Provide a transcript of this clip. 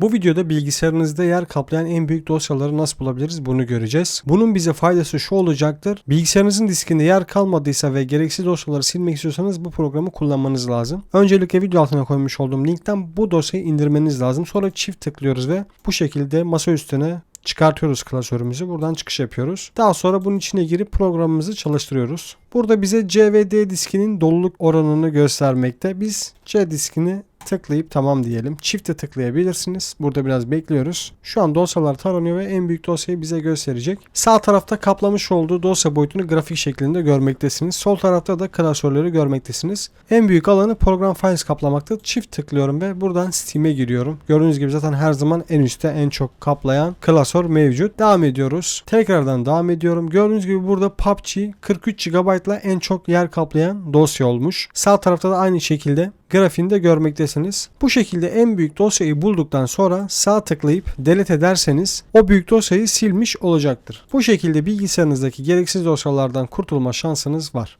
Bu videoda bilgisayarınızda yer kaplayan en büyük dosyaları nasıl bulabiliriz bunu göreceğiz. Bunun bize faydası şu olacaktır. Bilgisayarınızın diskinde yer kalmadıysa ve gereksiz dosyaları silmek istiyorsanız bu programı kullanmanız lazım. Öncelikle video altına koymuş olduğum linkten bu dosyayı indirmeniz lazım. Sonra çift tıklıyoruz ve bu şekilde masa üstüne çıkartıyoruz klasörümüzü. Buradan çıkış yapıyoruz. Daha sonra bunun içine girip programımızı çalıştırıyoruz. Burada bize C ve D diskinin doluluk oranını göstermekte. Biz C diskini tıklayıp tamam diyelim. Çifte tıklayabilirsiniz. Burada biraz bekliyoruz. Şu an dosyalar taranıyor ve en büyük dosyayı bize gösterecek. Sağ tarafta kaplamış olduğu dosya boyutunu grafik şeklinde görmektesiniz. Sol tarafta da klasörleri görmektesiniz. En büyük alanı program files kaplamakta. Çift tıklıyorum ve buradan Steam'e giriyorum. Gördüğünüz gibi zaten her zaman en üstte en çok kaplayan klasör mevcut. Devam ediyoruz. Tekrardan devam ediyorum. Gördüğünüz gibi burada PUBG 43 GB ile en çok yer kaplayan dosya olmuş. Sağ tarafta da aynı şekilde grafiğini de görmektesiniz. Bu şekilde en büyük dosyayı bulduktan sonra sağ tıklayıp delete ederseniz o büyük dosyayı silmiş olacaktır. Bu şekilde bilgisayarınızdaki gereksiz dosyalardan kurtulma şansınız var.